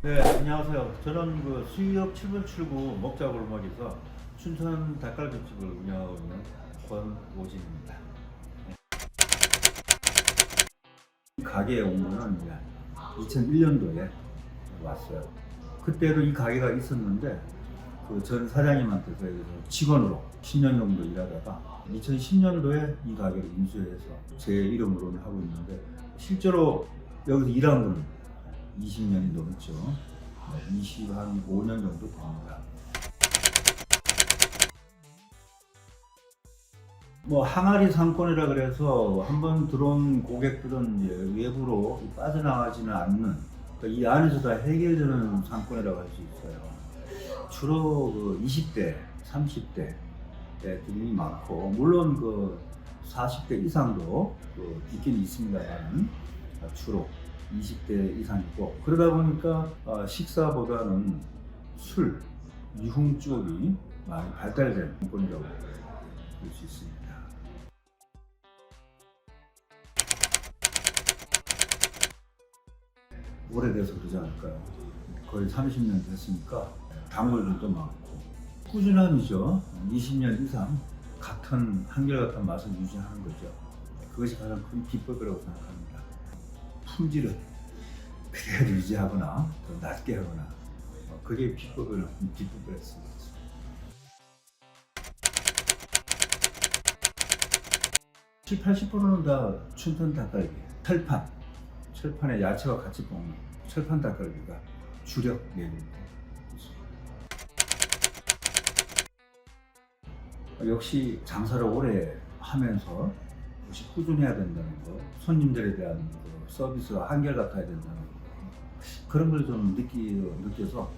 네, 안녕하세요. 저는 그 수유역 7분 출구 먹자골목에서 춘천 닭갈비집을 운영하고 있는 권오진입니다. 네. 이 가게에 온 거는 이제 2001년도에 왔어요. 그때도 이 가게가 있었는데 그 전 사장님한테서 직원으로 10년 정도 일하다가 2010년도에 이 가게를 인수해서 제 이름으로는 하고 있는데 실제로 여기서 일한 건 20년이 넘죠. 20한 5년 정도 됩니다. 뭐 항아리 상권이라 그래서 한번 들어온 고객들은 외부로 빠져나가지는 않는 그러니까 이 안에서 다 해결되는 상권이라고 할 수 있어요. 주로 그 20대, 30대 들이 많고 물론 그 40대 이상도 그 있긴 있습니다만 주로 20대 이상이고 그러다 보니까 어, 식사보다는 술, 유흥 쪽이 많이 발달된 상권이라고 볼 수 있습니다. 오래돼서 그러지 않을까요? 거의 30년 됐으니까 단골들도 많고 꾸준함이죠. 20년 이상 같은 한결같은 맛을 유지하는 거죠. 그것이 가장 큰 비법이라고 생각합니다. 품질은 그대로 유지하거나 더 낮게 하거나 어, 그게 비법을 비법이라고 수 있습니다. 칠 80%는 다 춘천 닭갈비, 철판, 철판에 야채와 같이 볶는 철판 닭갈비가 주력 메뉴입니다. 역시 장사를 오래 하면서 역시 꾸준해야 된다는 거, 손님들에 대한 그 서비스가 한결같아야 된다는 거, 그런 걸 좀 느끼, 느껴서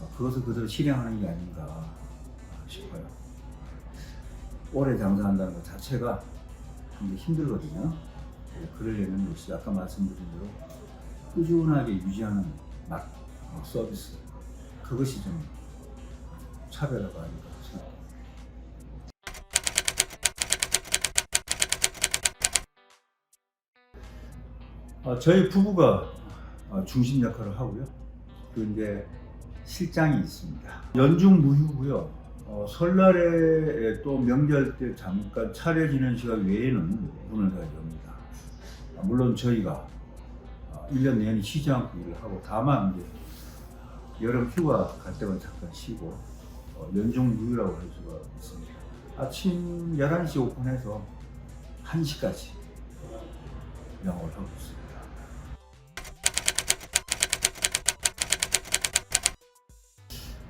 어, 그것을 그대로 실행하는 게 아닌가 싶어요. 오래 장사한다는 것 자체가 굉장히 힘들거든요. 네, 그러려면 역시 아까 말씀드린 대로 꾸준하게 유지하는 맛, 어, 서비스 그것이 좀 차별화가 아닌가 저희 부부가 어, 중심 역할을 하고요. 이제 실장이 있습니다. 연중 무휴고요. 어, 설날에 또 명절 때 잠깐 차려지는 시간 외에는 문을 다 엽니다. 아, 물론 저희가 어, 1년 내내 쉬지 않고 일을 하고 다만 이제 여름 휴가 갈 때만 잠깐 쉬고 어, 연중 무휴라고 할 수가 있습니다. 아침 11시 오픈해서 1시까지 영업을 하고 있습니다.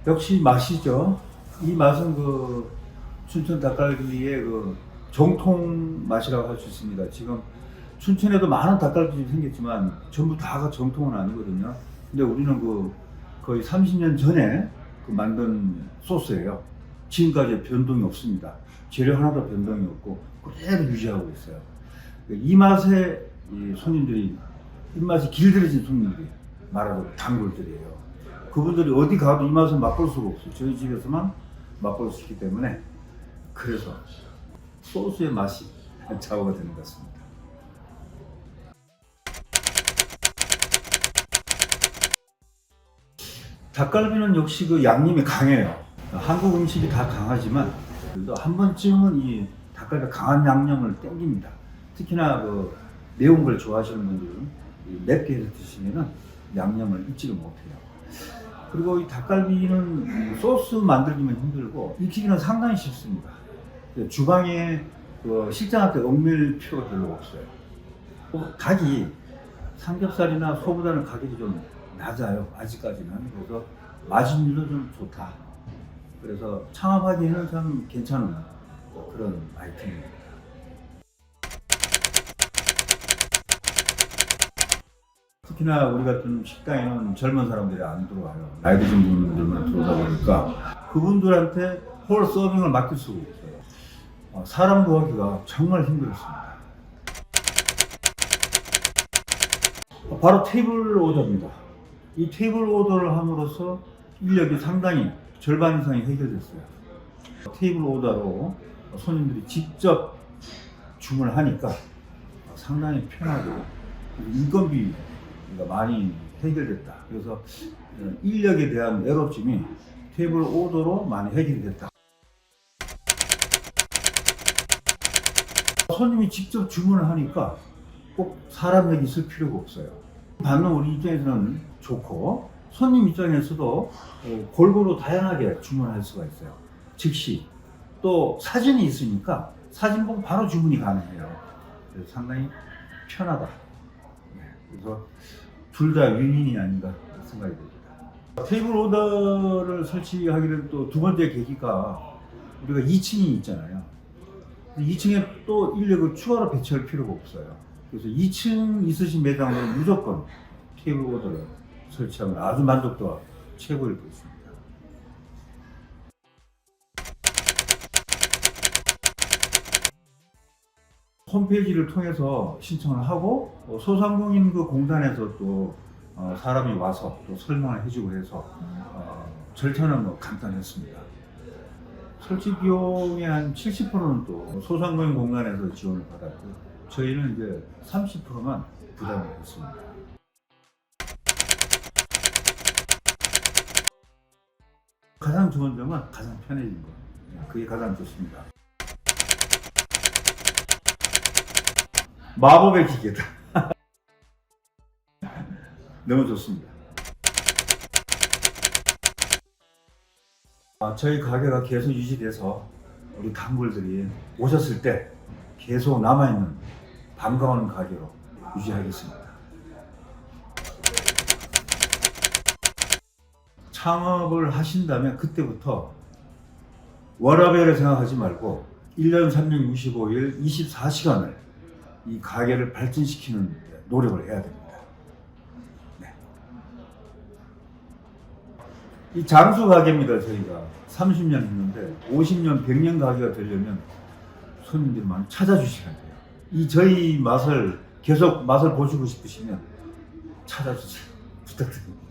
역시 맛이죠. 이 맛은 그 춘천 닭갈비의 그 정통 맛이라고 할 수 있습니다. 지금 춘천에도 많은 닭갈비집이 생겼지만 전부 다가 정통은 아니거든요. 근데 우리는 그 거의 30년 전에 그 만든 소스예요. 지금까지 변동이 없습니다. 재료 하나도 변동이 없고 그대로 유지하고 있어요. 이 맛에 이 손님들이 입맛이 길들여진 손님들이 말하자면 단골들이에요. 그분들이 어디 가도 이 맛을 맛볼 수가 없어요. 저희 집에서만 맛볼 수 있기 때문에 그래서 소스의 맛이 좌우가 되는 것 같습니다. 닭갈비는 역시 그 양념이 강해요. 한국 음식이 다 강하지만 그래도 한 번쯤은 이 닭갈비 강한 양념을 땡깁니다. 특히나 그 매운 걸 좋아하시는 분들은 이 맵게 해서 드시면은 양념을 잊지를 못해요. 그리고 이 닭갈비는 소스 만들기만 힘들고 익히기는 상당히 쉽습니다. 주방에 그때 얽밀 필요가 별로 없어요. 또 닭이 삼겹살이나 소보다는 가격이 좀 낮아요. 아직까지는. 그래서 마진율도 좀 좋다. 그래서 창업하기에는 참 괜찮은 그런 아이템입니다. 특히나 우리 같은 식당에는 젊은 사람들이 안 들어와요. 나이 드신 분들만 들어오다 보니까 그분들한테 홀 서빙을 맡길 수가 없어요. 어, 사람 구하기가 정말 힘들었습니다. 어, 바로 테이블 오더입니다. 이 테이블 오더를 함으로써 인력이 상당히 절반 이상이 해결됐어요. 테이블 오더로 손님들이 직접 주문을 하니까 상당히 편하고 인건비 가 많이 해결됐다. 그래서 어, 인력에 대한 애로점이 테이블 오더로 많이 해결이 됐다. 손님이 직접 주문을 하니까 꼭 사람 여기 있을 필요가 없어요. 받는 우리 입장에서는 좋고 손님 입장에서도 어, 골고루 다양하게 주문할 수가 있어요. 즉시 또 사진이 있으니까 사진 보고 바로 주문이 가능해요. 그래서 상당히 편하다. 네, 그래서 둘 다 윈윈이 아닌가 생각이 됩니다. 테이블 오더를 설치하기를 또두 번째 계기가 우리가 2층이 있잖아요. 2층에 또 인력을 추가로 배치할 필요가 없어요. 그래서 2층 있으신 매장은 무조건 테이블 오더를 설치하면 아주 만족도가 최고일 것입니다. 홈페이지를 통해서 신청을 하고 어, 소상공인 그 공단에서 또 어, 사람이 와서 또 설명을 해주고 해서 어, 절차는 뭐 간단했습니다. 설치 비용의 한 70%는 또 소상공인 공단에서 지원을 받았고 저희는 이제 30%만 부담을 했습니다. 가장 좋은 점은 가장 편해진 거. 그게 가장 좋습니다. 마법의 기계다. 너무 좋습니다. 아, 저희 가게가 계속 유지돼서 우리 단골들이 오셨을 때 계속 남아있는 반가운 가게로 유지하겠습니다. 창업을 하신다면 그때부터 워라벨을 생각하지 말고 1년 365일 24시간을 이 가게를 발전시키는 노력을 해야 됩니다. 네. 이 장수 가게입니다, 저희가. 30년 했는데 50년, 100년 가게가 되려면 손님들이 찾아주셔야 돼요. 이 저희 맛을 계속 맛을 보시고 싶으시면 찾아주세요. 부탁드립니다.